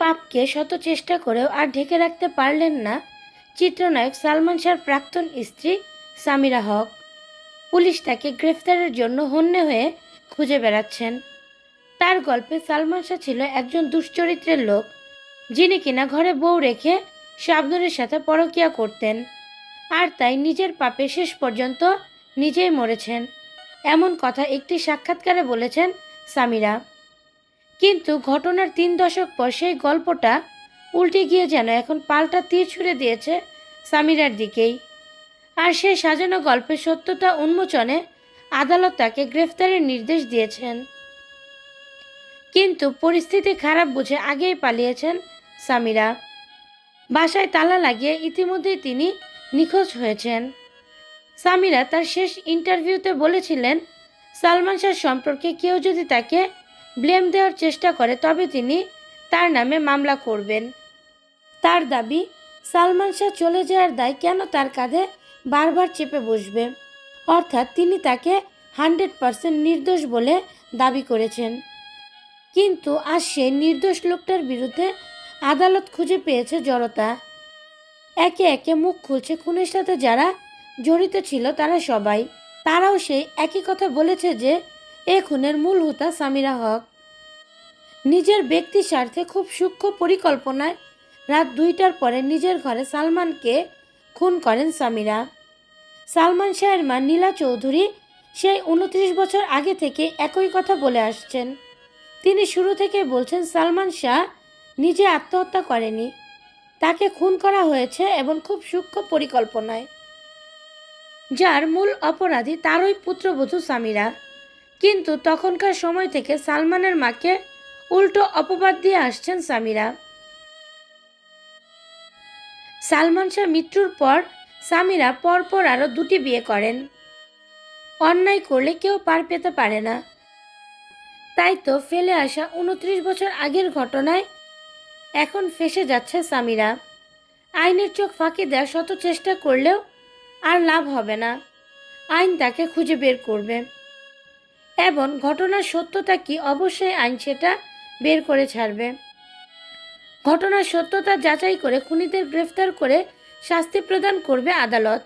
পাপকে শত চেষ্টা করেও আর ঢেকে রাখতে পারলেন না চিত্রনায়ক সালমান শাহর প্রাক্তন স্ত্রী সামিরা হক। পুলিশ তাকে গ্রেফতারের জন্য হন্যে হয়ে খুঁজে বেড়াচ্ছেন। তার গল্পে সালমান শাহ ছিল একজন দুশ্চরিত্রের লোক, যিনি কিনা ঘরে বউ রেখে শাবনুরের সাথে পরকিয়া করতেন, আর তাই নিজের পাপে শেষ পর্যন্ত নিজেই মরেছেন। এমন কথা একটি সাক্ষাৎকারে বলেছেন সামিরা। কিন্তু ঘটনার তিন দশক পর সেই গল্পটা উল্টে গিয়ে যেন এখন পাল্টা তীর ছুঁড়ে দিয়েছে সামিরার দিকেই। আর সেই সাজানো গল্পের সত্যতা উন্মোচনে আদালত তাকে গ্রেফতারের নির্দেশ দিয়েছেন। কিন্তু পরিস্থিতি খারাপ বুঝে আগেই পালিয়েছেন সামিরা। বাসায় তালা লাগিয়ে ইতিমধ্যেই তিনি নিখোঁজ হয়েছেন। সামিরা তার শেষ ইন্টারভিউতে বলেছিলেন, সালমান শাহ সম্পর্কে কেউ যদি তাকে ব্লেম দেওয়ার চেষ্টা করে, তবে তিনি তার নামে মামলা করবেন। তার দাবি, সালমান শাহ চলে যাওয়ার দায় কেন তার কাঁধে বারবার চেপে বসবে? অর্থাৎ তিনি তাকে হান্ড্রেড পারসেন্ট নির্দোষ বলে দাবি করেছেন। কিন্তু আজ সেই নির্দোষ লোকটার বিরুদ্ধে আদালত খুঁজে পেয়েছে জড়তা। একে একে মুখ খুলছে খুনের সাথে যারা জড়িত ছিল তারা সবাই। তারাও সেই একই কথা বলেছে যে এ খুনের মূল হোতা সামিরা হক। নিজের ব্যক্তি স্বার্থে খুব সূক্ষ্ম পরিকল্পনায় রাত দুইটার পরে নিজের ঘরে সালমানকে খুন করেন সামিরা। সালমান শাহের মা নীলা চৌধুরী সেই উনত্রিশ বছর আগে থেকে একই কথা বলে আসছেন। তিনি শুরু থেকে বলছেন, সালমান শাহ নিজে আত্মহত্যা করেনি। তাকে খুন করা হয়েছে এবং খুব সূক্ষ্ম পরিকল্পনায়। যার মূল অপরাধী তারই পুত্রবধূ সামিরা। কিন্তু তখনকার সময় থেকে সালমানের মাকে উল্টো অপবাদ দিয়ে আসছেন সামিরা। সালমান শাহ মৃত্যুর পর সামিরা পরপর আরও দুটি বিয়ে করেন। অন্যায় করলে কেউ পার পেতে পারে না। তাই তো ফেলে আসা উনত্রিশ বছর আগের ঘটনায় এখন ফেসে যাচ্ছে সামিরা। আইনের চোখ ফাঁকি দেওয়ার শত চেষ্টা করলেও আর লাভ হবে না। আইন তাকে খুঁজে বের করবে। এবং ঘটনার সত্যতা কি? অবশ্যই আইন সেটা বের করে ছাড়বে। ঘটনার সত্যতা যাচাই করে খুনিদের গ্রেফতার করে শাস্তি প্রদান করবে আদালত।